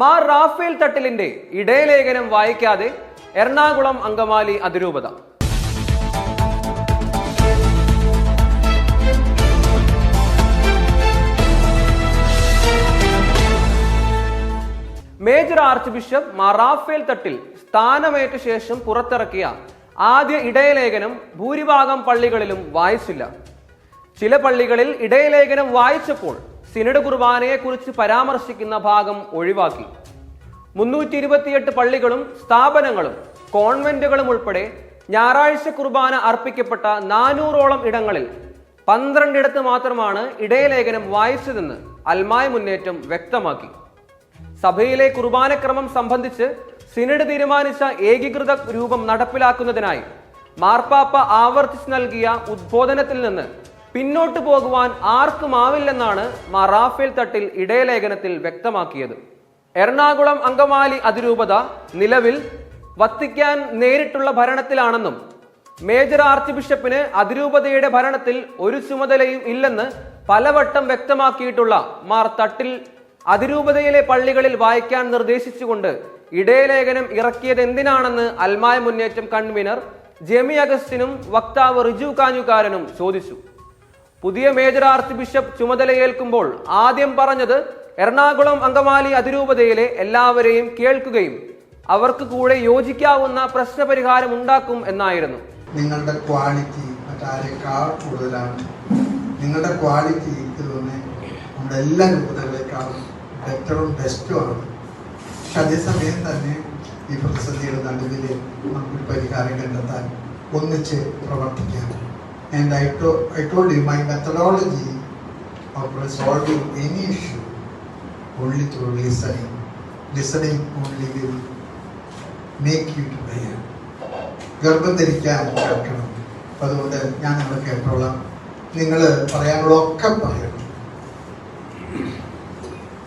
മാർ റാഫേൽ തട്ടിലിന്റെ ഇടയലേഖനം വായിക്കാതെ എറണാകുളം അങ്കമാലി അതിരൂപത. Major archbishop Mar Raphael Thattil സ്ഥാനമേറ്റ ശേഷം പുറത്തിറക്കിയ ആദ്യ ഇടയലേഖനം ഭൂരിഭാഗം പള്ളികളിലും വായിച്ചില്ല. ചില പള്ളികളിൽ ഇടയലേഖനം വായിച്ചപ്പോൾ സിനഡ് കുർബാനയെക്കുറിച്ച് പരാമർശിക്കുന്ന ഭാഗം ഒഴിവാക്കി. മുന്നൂറ്റി ഇരുപത്തിയെട്ട് പള്ളികളും സ്ഥാപനങ്ങളും കോൺവെന്റുകളും ഉൾപ്പെടെ ഞായറാഴ്ച കുർബാന അർപ്പിക്കപ്പെട്ട നാനൂറോളം ഇടങ്ങളിൽ പന്ത്രണ്ടിടത്ത് മാത്രമാണ് ഇടയലേഖനം വായിച്ചതെന്ന് അൽമായ മുന്നേറ്റം വ്യക്തമാക്കി. സഭയിലെ കുർബാനക്രമം സംബന്ധിച്ച് സിനഡ് തീരുമാനിച്ച ഏകീകൃത രൂപം നടപ്പിലാക്കുന്നതിനായി മാർപ്പാപ്പ ആവർത്തിച്ച് നൽകിയ ഉദ്ബോധനത്തിൽ നിന്ന് പിന്നോട്ട് പോകുവാൻ ആർക്കുമാവില്ലെന്നാണ് മറാഫേൽ റാഫേൽ തട്ടിൽ ഇടയലേഖനത്തിൽ വ്യക്തമാക്കിയത്. എറണാകുളം അങ്കമാലി അതിരൂപത നിലവിൽ വത്തിക്കാൻ നേരിട്ടുള്ള ഭരണത്തിലാണെന്നും മേജർ ആർച്ച് ബിഷപ്പിന് അതിരൂപതയുടെ ഭരണത്തിൽ ഒരു ചുമതലയും ഇല്ലെന്ന് പലവട്ടം വ്യക്തമാക്കിയിട്ടുള്ള മാർ തട്ടിൽ അതിരൂപതയിലെ പള്ളികളിൽ വായിക്കാൻ നിർദ്ദേശിച്ചുകൊണ്ട് ഇടയലേഖനം ഇറക്കിയത് എന്തിനാണെന്ന് അൽമായ മുന്നേറ്റം കൺവീനർ ജെമി അഗസ്റ്റിനും വക്താവ് റിജു കാഞ്ഞുകാരനും ചോദിച്ചു. പുതിയ മേജർ ആർച്ച് ബിഷപ്പ് ചുമതലയേൽക്കുമ്പോൾ ആദ്യം പറഞ്ഞത് എറണാകുളം അങ്കമാലി അതിരൂപതയിലെ എല്ലാവരെയും കേൾക്കുകയും അവർക്ക് കൂടെ യോജിക്കാവുന്ന പ്രശ്നപരിഹാരം ഉണ്ടാക്കും എന്നായിരുന്നു. നിങ്ങളുടെ ക്വാളിറ്റി മറ്റാരേക്കാൾ കൂടുതലാണ്? നിങ്ങളുടെ ക്വാളിറ്റി എനിക്ക് തോന്നി നമ്മുടെ എല്ലാ രൂപതകളെക്കാളും ബെറ്ററും ബെസ്റ്റും ആണ്. പക്ഷെ അതേസമയം തന്നെ ഈ പ്രതിസന്ധിയുടെ നടുവിൽ നമുക്കൊരു പരിഹാരം കണ്ടെത്താൻ ഒന്നിച്ച് പ്രവർത്തിക്കാം. And I to I told you my methodology of resolving any issue only through listening listening only will make you to bear ഗർഭം ധരിക്കാൻ കേൾക്കണം അതുകൊണ്ട് ഞാൻ നിങ്ങൾ കേട്ടോളാം നിങ്ങൾ പറയാനുള്ളതൊക്കെ പറയണം.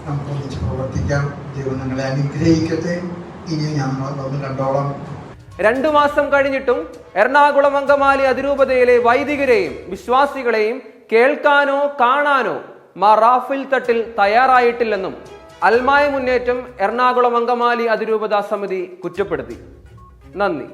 നമുക്ക് ഒന്നിച്ച് പ്രവർത്തിക്കാം. ദൈവം നിങ്ങളെ അനുഗ്രഹിക്കട്ടെ. ഇനി ഞാൻ വന്ന് കണ്ടോളാം. രണ്ടു മാസം കഴിഞ്ഞിട്ടും എറണാകുളം അങ്കമാലി അതിരൂപതയിലെ വൈദികരെയും വിശ്വാസികളെയും കേൾക്കാനോ കാണാനോ മറാഫിൽ റാഫിൽ തട്ടിൽ തയ്യാറായിട്ടില്ലെന്നും അൽമായ മുന്നേറ്റം എറണാകുളം അങ്കമാലി അതിരൂപതാ സമിതി കുറ്റപ്പെടുത്തി. നന്ദി.